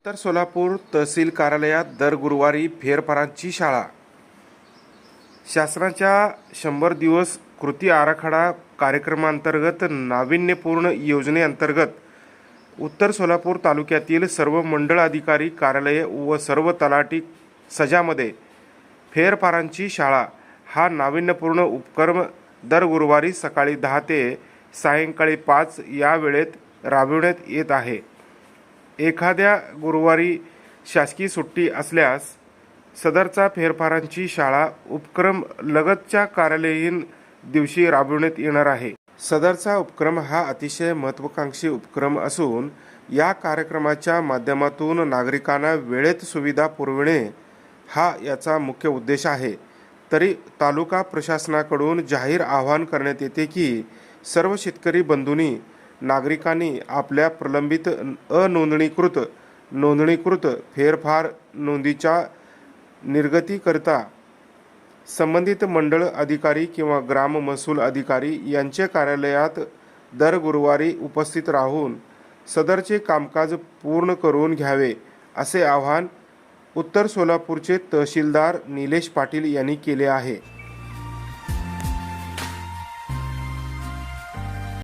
उत्तर सोलापूर तहसील कार्यालयात दर गुरुवारी फेरफारांची शाळा. शासनाच्या शंभर दिवस कृती आराखडा कार्यक्रमांतर्गत नाविन्यपूर्ण योजनेअंतर्गत उत्तर सोलापूर तालुक्यातील सर्व मंडळ अधिकारी कार्यालये व सर्व तलाठी सजामध्ये फेरफारांची शाळा हा नाविन्यपूर्ण उपक्रम दर गुरुवारी सकाळी दहा ते सायंकाळी पाच या वेळेत राबविण्यात येत आहे. एखाद्या गुरुवारी शासकीय सुट्टी असल्यास सदरचा फेरफारांची शाळा उपक्रम लगतच्या कार्यालयीन दिवशी राबविण्यात येणार आहे. सदरचा उपक्रम हा अतिशय महत्त्वाकांक्षी उपक्रम असून या कार्यक्रमाच्या माध्यमातून नागरिकांना वेळेत सुविधा पुरविणे हा याचा मुख्य उद्देश आहे. तरी तालुका प्रशासनाकडून जाहीर आवाहन करण्यात येते की सर्व शेतकरी बंधूंनी नागरिकांनी आपल्या प्रलंबित अनोंदणीकृत नोंदणीकृत फेरफार नोंदीच्या निर्गतीकरता संबंधित मंडळ अधिकारी किंवा ग्राम महसूल अधिकारी यांच्या कार्यालयात दर गुरुवारी उपस्थित राहून सदरचे कामकाज पूर्ण करून घ्यावे असे आवाहन उत्तर सोलापूरचे तहसीलदार निलेश पाटील यांनी केले आहे.